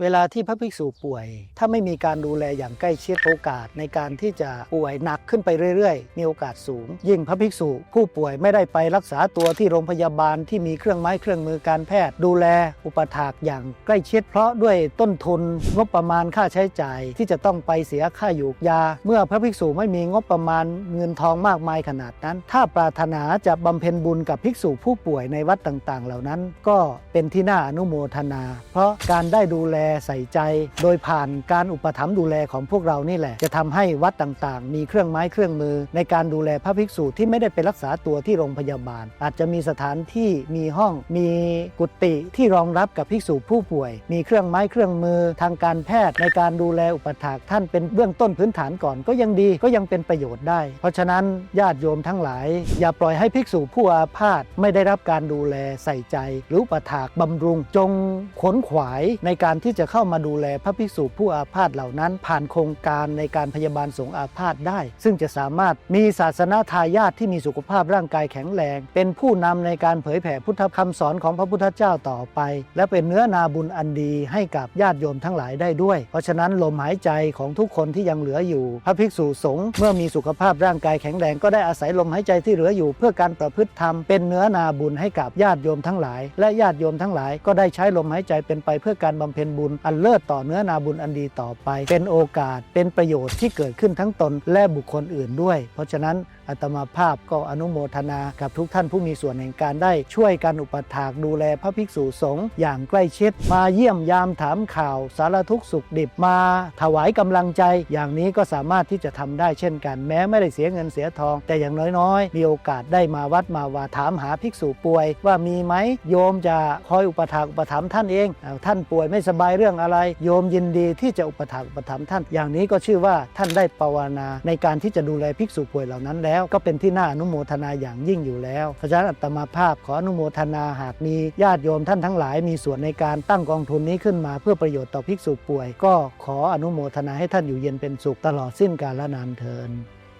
เวลาที่พระภิกษุป่วย ถ้าไม่มีการดูแลอย่างใกล้ชิดโอกาสในการที่จะป่วยหนักขึ้นไปเรื่อยๆ มีโอกาสสูง ยิ่งพระภิกษุผู้ป่วยไม่ได้ไปรักษาตัวที่โรงพยาบาลที่มีเครื่องไม้เครื่องมือการแพทย์ ดูแลอุปถากอย่างใกล้ชิดเพราะด้วยต้นทุนงบประมาณค่าใช้จ่ายที่จะต้องไปเสียค่าอยู่ยา เมื่อพระภิกษุไม่มีงบประมาณเงินทองมากมายขนาดนั้น ถ้าปรารถนาจะบำเพ็ญบุญกับภิกษุผู้ป่วยในวัดต่างๆ เหล่านั้น ก็เป็นที่น่าอนุโมทนา เพราะการได้ดูแลใส่ใจ โดยผ่านการอุปถัมภ์ดูแลของพวกเรานี่แหละ จะทำให้วัดต่างๆ มีเครื่องไม้เครื่องมือ ในการดูแลพระภิกษุที่ไม่ได้ไปรักษาตัวที่โรงพยาบาล อาจจะมีสถานที่มีห้องมีกุฏิที่รองรับกับภิกษุผู้ป่วย มีเครื่องไม้เครื่องมือ ทางการแพทย์ในการดูแลอุปถากท่านเป็นเบื้องต้นพื้นฐานก่อนก็ยังดีก็ยังเป็นประโยชน์ได้ เพราะฉะนั้นญาติโยมทั้งหลาย อย่าปล่อยให้ภิกษุผู้อาพาธไม่ได้รับการดูแลใส่ใจ หรืออุปถากบำรุง จงขนขวายในการที่จะเข้ามาดูแลพระภิกษุผู้อาพาธเหล่านั้น ผ่านโครงการในการพยาบาลสงฆ์อาพาธได้ ซึ่งจะสามารถมีศาสนาทายาทที่มีสุขภาพร่างกายแข็งแรง เป็นผู้นำในการเผยแผ่พุทธคำสอนของพระพุทธเจ้าต่อไป และเป็นเนื้อนาบุญอันดีให้กับญาติโยมทั้งหลายได้ด้วย เพราะฉะนั้นลมหายใจของทุกคนที่ยังเหลืออยู่ พระภิกษุสงฆ์เมื่อมีสุขภาพร่างกายแข็งแรงก็ได้อาศัยลมหายใจที่เหลืออยู่ เพื่อการประพฤติธรรมเป็นเนื้อนาบุญให้กับญาติโยมทั้งหลาย และญาติโยมทั้งหลายก็ได้ใช้ลมหายใจเป็นไปเพื่อการบำเพ็ญบุญอันเลิศต่อเนื้อนาบุญอันดีต่อไป เป็นโอกาสเป็นประโยชน์ที่เกิดขึ้นทั้งตนและบุคคลอื่นด้วย เพราะฉะนั้นอาตมาภาพก็อนุโมทนากับทุกท่านผู้มีส่วนแห่งการได้ช่วยกันอุปถากดูแลพระภิกษุสงฆ์อย่างใกล้ชิด มาเยี่ยมยามถามข่าวสารทุกสุขดิบมาถวายกำลังใจ อย่างนี้ก็สามารถที่จะทำได้เช่นกันแม้ไม่ได้เสียเงินเสียทอง แต่อย่างน้อยๆ มีโอกาสได้มาวัดมาว่าถามหาภิกษุป่วย ว่ามีไหมโยมจะคอยอุปถากอุปถัมภ์ท่านเอง ท่านป่วยไม่สบายเรื่องอะไร โยมยินดีที่จะอุปถากอุปถัมภ์ท่าน อย่างนี้ก็ชื่อว่าท่านได้ภาวนา ในการที่จะดูแลภิกษุป่วยเหล่านั้นแล้ว ก็เป็นที่น่าอนุโมทนาอย่างยิ่งอยู่แล้วเพราะฉะนั้นอัตมาภาพขออนุโมทนาหากมีญาติโยมท่านทั้งหลาย มีส่วนในการตั้งกองทุนนี้ขึ้นมา เพื่อประโยชน์ต่อภิกษุป่วย ก็ขออนุโมทนาให้ท่านอยู่เย็นเป็นสุขตลอดสิ้นกาลนานเทิน